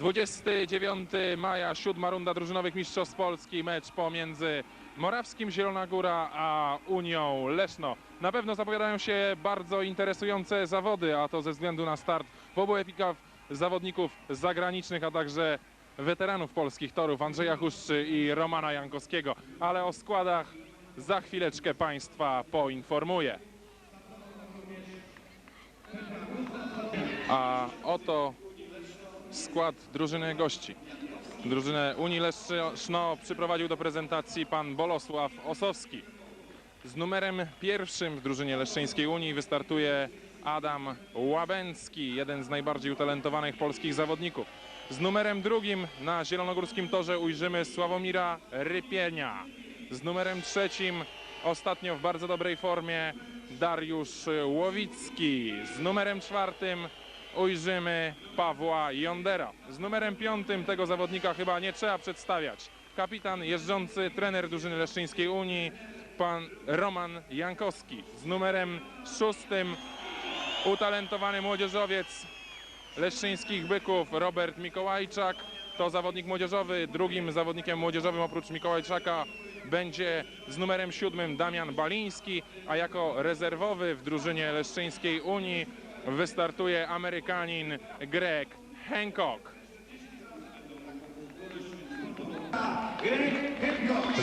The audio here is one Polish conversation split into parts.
29 maja, siódma runda drużynowych mistrzostw Polski, mecz pomiędzy Morawskim Zielona Góra a Unią Leszno. Na pewno zapowiadają się bardzo interesujące zawody, a to ze względu na start w obu epikach zawodników zagranicznych, a także weteranów polskich torów Andrzeja Huszczy i Romana Jankowskiego. Ale o składach za chwileczkę Państwa poinformuję. A oto skład drużyny gości. Drużynę Unii Leszno przyprowadził do prezentacji pan Bolosław Osowski. Z numerem pierwszym w drużynie Leszczyńskiej Unii wystartuje Adam Łabęcki, jeden z najbardziej utalentowanych polskich zawodników. Z numerem drugim na zielonogórskim torze ujrzymy Sławomira Rypienia. Z numerem trzecim ostatnio w bardzo dobrej formie Dariusz Łowicki. Z numerem czwartym ujrzymy Pawła Jondera. Z numerem piątym tego zawodnika chyba nie trzeba przedstawiać. Kapitan jeżdżący trener drużyny Leszczyńskiej Unii, pan Roman Jankowski. Z numerem szóstym utalentowany młodzieżowiec Leszczyńskich Byków Robert Mikołajczak. To zawodnik młodzieżowy. Drugim zawodnikiem młodzieżowym oprócz Mikołajczaka będzie z numerem siódmym Damian Baliński, a jako rezerwowy w drużynie Leszczyńskiej Unii wystartuje Amerykanin Greg Hancock.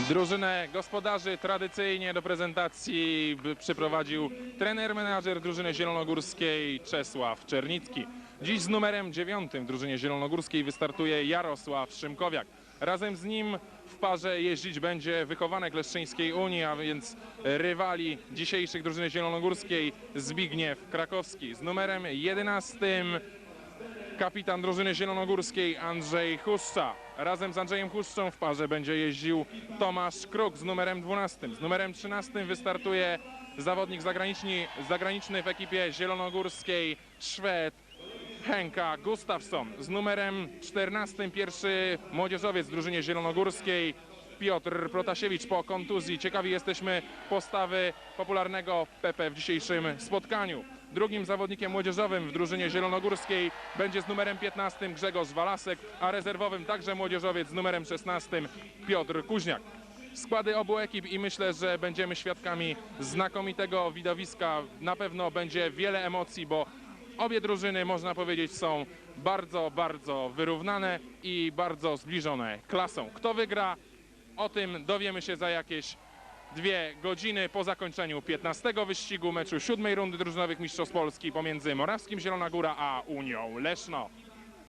Drużynę gospodarzy tradycyjnie do prezentacji przyprowadził trener menadżer drużyny zielonogórskiej Czesław Czernicki. Dziś z numerem dziewiątym w drużynie zielonogórskiej wystartuje Jarosław Szymkowiak. Razem z nim w parze jeździć będzie wychowanek Leszczyńskiej Unii, a więc rywali dzisiejszych drużyny zielonogórskiej Zbigniew Krakowski. Z numerem jedenastym kapitan drużyny zielonogórskiej Andrzej Huszcza. Razem z Andrzejem Huszczą w parze będzie jeździł Tomasz Kruk z numerem 12. Z numerem 13 wystartuje zawodnik zagraniczny, zagraniczny w ekipie zielonogórskiej Szwed Henka Gustafsson. Z numerem 14 pierwszy młodzieżowiec w drużynie zielonogórskiej Piotr Protasiewicz po kontuzji. Ciekawi jesteśmy postawy popularnego Pepe w dzisiejszym spotkaniu. Drugim zawodnikiem młodzieżowym w drużynie zielonogórskiej będzie z numerem 15 Grzegorz Walasek, a rezerwowym także młodzieżowiec z numerem 16 Piotr Kuźniak. Składy obu ekip i myślę, że będziemy świadkami znakomitego widowiska. Na pewno będzie wiele emocji, bo obie drużyny można powiedzieć są bardzo, bardzo wyrównane i bardzo zbliżone klasą. Kto wygra, o tym dowiemy się za jakieś dwie godziny po zakończeniu 15 wyścigu meczu siódmej rundy drużynowych Mistrzostw Polski pomiędzy Morawskim Zielona Góra a Unią Leszno.